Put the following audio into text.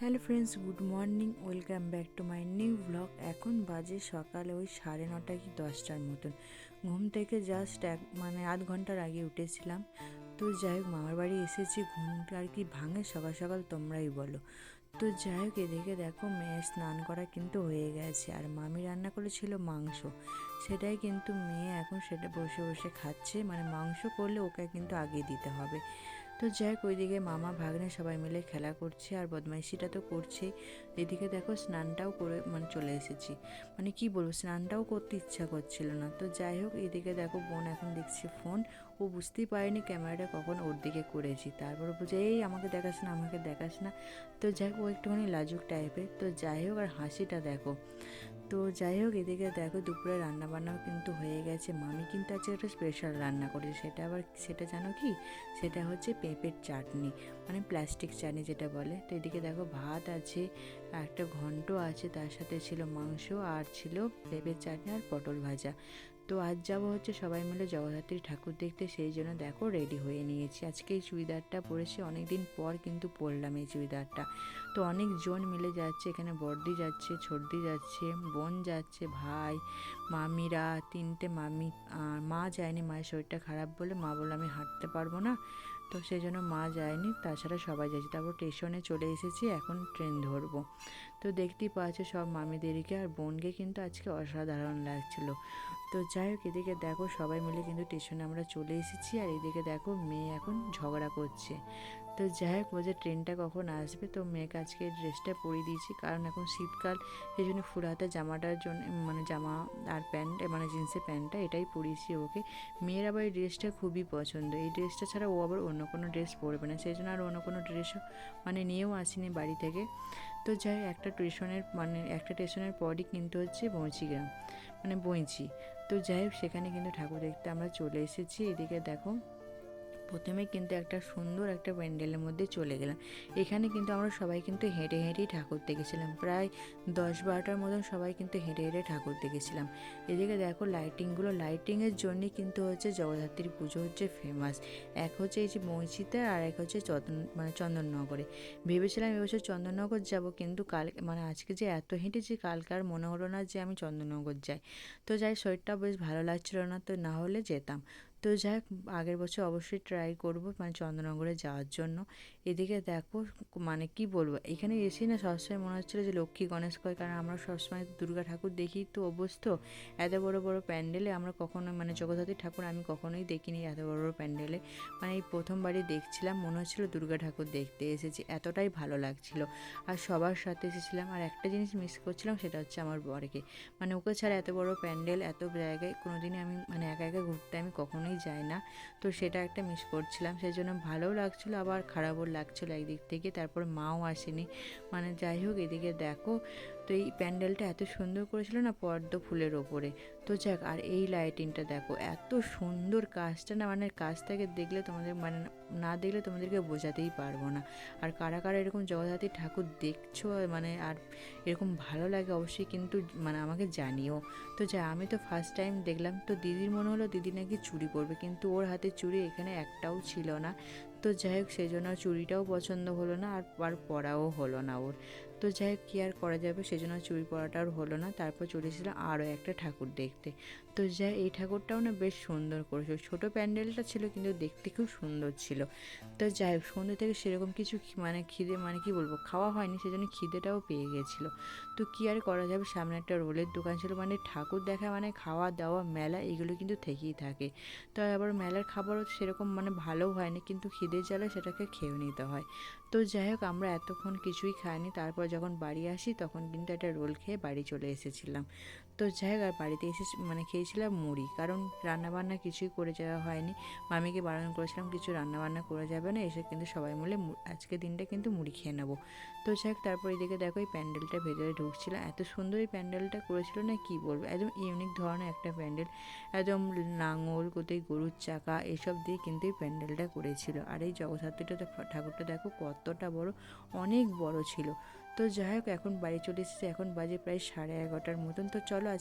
Hello friends, good morning, welcome back to my new blog. এখন বাজে সকালে ওই সাড়ে নটা কি দশটার মতন। ঘুম থেকে জাস্ট এক মানে আধ ঘণ্টার আগে উঠেছিলাম। তো যাই হোক, মামার বাড়ি এসেছি, ঘুমটা আর কি ভাঙে সকাল সকাল তোমরাই বলো। তো যাই হোক, এদিকে দেখো মেয়ে স্নান করা কিন্তু হয়ে গেছে, আর মামি রান্না করেছিল মাংস। সেটাই কিন্তু মেয়ে এখন সেটা বসে বসে খাচ্ছে মানে মাংস করলে ওকে কিন্তু আগে দিতে হবে। তো যাই হোক, ওইদিকে মামা, ভাগ্নে সবাই মিলে খেলা করছে আর বদমাইশিটা তো করছেই এদিকে দেখো স্নানটাও করে মানে চলে এসেছি। মানে কি বলব, স্নানটাও করতে ইচ্ছা করছিল না। তো যাই হোক, এদিকে দেখো বোন এখন দেখছে ফোন। ও বুঝতেই পারেনি ক্যামেরাটা কখন ওর দিকে করেছি। তারপর বুঝে এই আমাকে দেখাস না, আমাকে দেখাস না। তো যাই হোক, ও একটুখানি লাজুক টাইপের। তো যাই হোক, আর হাসিটা দেখো। তো যাই হোক, এদিকে দেখো দুপুরে রান্না বান্নাও কিন্তু হয়ে গেছে। মামি কিন্তু আজকে একটা স্পেশাল রান্না করেছে। সেটা আবার, সেটা জানো কি? সেটা হচ্ছে পেঁপের চাটনি মানে প্লাস্টিক চাটনি যেটা বলে। তো এদিকে দেখো ভাত আছে, একটা ঘন্ট আছে, তার সাথে ছিল মাংস আর ছিল পেঁপের চাটনি আর পটল ভাজা। তো আজ যাব হচ্ছে সবাই মিলে জগদ্ধাত্রী ঠাকুর দেখতে, সেই জন্য দেখো রেডি হয়ে নিয়েছি। আজকে এই চুড়িদারটা পরেছি অনেক দিন পর কিন্তু পরলাম এই চুড়িদারটা। তো অনেক জন মিলে যাচ্ছে, এখানে বর্দি যাচ্ছে ছর্দি যাচ্ছে, বোন যাচ্ছে, ভাই, মামিরা, তিনটে মামি মা যায়নি, মায়ের শরীরটা খারাপ বলে মা বলল আমি হাঁটতে পারব না। তো সেই জন্য মা যায়নি, তাছাড়া সবাই যাচ্ছে। তারপর স্টেশনে চলে এসেছি, এখন ট্রেন ধরবো। তো দেখতেই পাচ্ছ সব মামিদেরকে আর বোনকে কিন্তু আজকে অসাধারণ লাগছিল। তো যাই হোক, এদিকে দেখো সবাই মিলে কিন্তু স্টেশনে আমরা চলে এসেছি, আর এদিকে দেখো মেয়ে এখন ঝগড়া করছে। তো যাই হোক বলছে ট্রেনটা কখন আসবে? তো মেয়েকে আজকে ড্রেসটা পরিয়ে দিয়েছি। কারণ এখন শীতকাল, সেই জন্য ফুরাতে জামাটার জন্য মানে জামা আর প্যান্ট মানে জিন্সের প্যান্টটা এটাই পরিয়েছি ওকে। মেয়ের আবার এই ড্রেসটা খুবই পছন্দ। এই ড্রেসটা ছাড়া ও আবার অন্য কোনো ড্রেস পরবে না। সেই জন্য আর অন্য কোনো ড্রেসও মানে নিয়েও আসিনি বাড়ি থেকে। তো যাই, একটা স্টেশনের মানে একটা স্টেশনের পরই কিন্তু হচ্ছে বঁচিগ্রাম মানে বইছি তো যাই হোক, সেখানে কিন্তু ঠাকুর দেখতে আমরা চলে এসেছি। এদিকে দেখো প্রথমে কিন্তু একটা সুন্দর একটা প্যান্ডেলের মধ্যে চলে গেলাম। এখানে কিন্তু আমরা সবাই কিন্তু হেঁটে হেঁটেই ঠাকুর দেখেছিলাম। প্রায় দশ বারোটার মতন সবাই কিন্তু হেঁটে হেঁটে ঠাকুর দেখেছিলাম। এদিকে দেখো লাইটিংগুলো, লাইটিংয়ের জন্যই কিন্তু হচ্ছে জগদ্ধাত্রীর পুজো হচ্ছে ফেমাস এক হচ্ছে এই যে মৈচিতে আর এক হচ্ছে চন্দন মানে চন্দননগরে। ভেবেছিলাম এবছর চন্দননগর যাব কিন্তু কাল মানে আজকে যে এত হেঁটেছি কালকে আর মনে হলো না যে আমি চন্দননগর যাই। তো যাই শরীরটা বেশ ভালো লাগছিল না, তো না হলে যেতাম। তো যাই আগের বছর অবশ্যই ট্রাই করব মানে চন্দ্রনগরে যাওয়ার জন্য। এদিকে দেখো মানে কি বলব, এখানে এসে না সবসময় মনে হচ্ছিল যে লক্ষ্মী গণেশ কয়, কারণ আমরা সবসময় দুর্গা ঠাকুর দেখি তো অভ্যস্ত। এত বড় বড় প্যান্ডেলে আমরা কখনো মানে জগদ্ধাত্রী ঠাকুর আমি কখনোই দেখিনি এত বড় বড় প্যান্ডেলে মানে এই প্রথমবারই দেখছিলাম, মনে হচ্ছিল দুর্গা ঠাকুর দেখতে এসেছি, এতটাই ভালো লাগছিল। আর সবার সাথে এসেছিলাম, আর একটা জিনিস মিস করছিলাম সেটা হচ্ছে আমার বরকে। মানে ওকে ছাড়া এত বড় প্যান্ডেল, এত জায়গায় কোনোদিনই আমি মানে একা একা ঘুরতে আমি কখনোই যাই না। তো সেটা একটা মিস করছিলাম। সেই জন্য ভালোও লাগছিল আবার খারাপও লাগছিল একদিক থেকে। তারপর মাও আসেনি। মানে যাই হোক এদিকে দেখো তো এই প্যান্ডেলটা এত সুন্দর করেছিল না পদ্ম ফুলের ওপরে। তো যাক, আর এই লাইটিংটা দেখো, এত সুন্দর কাজটা না মানে কাজটাকে দেখলে তোমাদের মানে না দেখলে তোমাদেরকে বোঝাতেই পারব না। আর কারা কারা এরকম জগদ্ধাত্রী ঠাকুর দেখছ মানে আর এরকম ভালো লাগে অবশ্যই কিন্তু মানে আমাকে জানিও। তো যা, আমি তো ফার্স্ট টাইম দেখলাম, তো দিদির মনে হলো দিদি নাকি চুরি করবে কিন্তু ওর হাতে চুড়ি এখানে একটাও ছিল না। তো যাই হোক সেই জন্য চুড়িটাও পছন্দ হলো না আর পরাও হলো না ওর। তো যাই হোক, কী আর করা যাবে? সেই জন্য চুড়ি পরাটা আর হলো না। তারপর চলেছিলাম আরও একটা ঠাকুর দেখতে। তো যাই, এই ঠাকুরটাও না বেশ সুন্দর করেছিল ছোটো প্যান্ডেলটা ছিল, কিন্তু দেখতে খুব সুন্দর ছিল। তো যাই হোক, সন্ধ্যে থেকে সেরকম কিছু মানে খিদে মানে কি বলব, খাওয়া হয়নি, সেজন্য খিদেটাও পেয়ে গেছিল। তো কী আর করা যাবে? সামনে একটা রোলের দোকান ছিল মানে ঠাকুর দেখা মানে খাওয়া দাওয়া, মেলা, এগুলো কিন্তু থেকেই থাকে। তো আবার মেলার খাবারও সেরকম মানে ভালোও হয়নি, কিন্তু খিদে জ্বালা সেটাকে খেয়ে নিতে হয়। তো যাই হোক, আমরা এতক্ষণ কিছুই খাইনি, তারপর যখন বাড়ি আসি তখন কিন্তু একটা রোল খেয়ে বাড়ি চলে এসেছিলাম। তো যাই হোক বাড়িতে এসে মানে খেয়েছিলাম মুড়ি। কারণ রান্নাবান্না কিছুই করে যাওয়া হয়নি। মামিকে বারণ করেছিলাম, কিছু রান্নাবান্না করে যাবে না, এসে কিন্তু সবাই মিলে আজকে দিনটা কিন্তু মুড়ি খেয়ে নেব। তো যাই হোক, তারপর এদিকে দেখো এই প্যান্ডেলটা ভেতরে ঢুকছিলাম এত সুন্দর এই প্যান্ডেলটা করেছিল না, কি বলব? একদম ইউনিক ধরনের একটা প্যান্ডেল। একদম লাঙল, কোথায় গরুর চাকা, এসব দিয়ে কিন্তু এই প্যান্ডেলটা করেছিল। আর এই জগদ্ধাত্রীটা, ঠাকুরটা দেখো কতটা বড়, অনেক বড় ছিল। তো যাই হোক, এখন বাড়ি চলে এসেছে, এখন বাজে প্রায় সাড়ে এগারোটার মতন। তো চলো আজ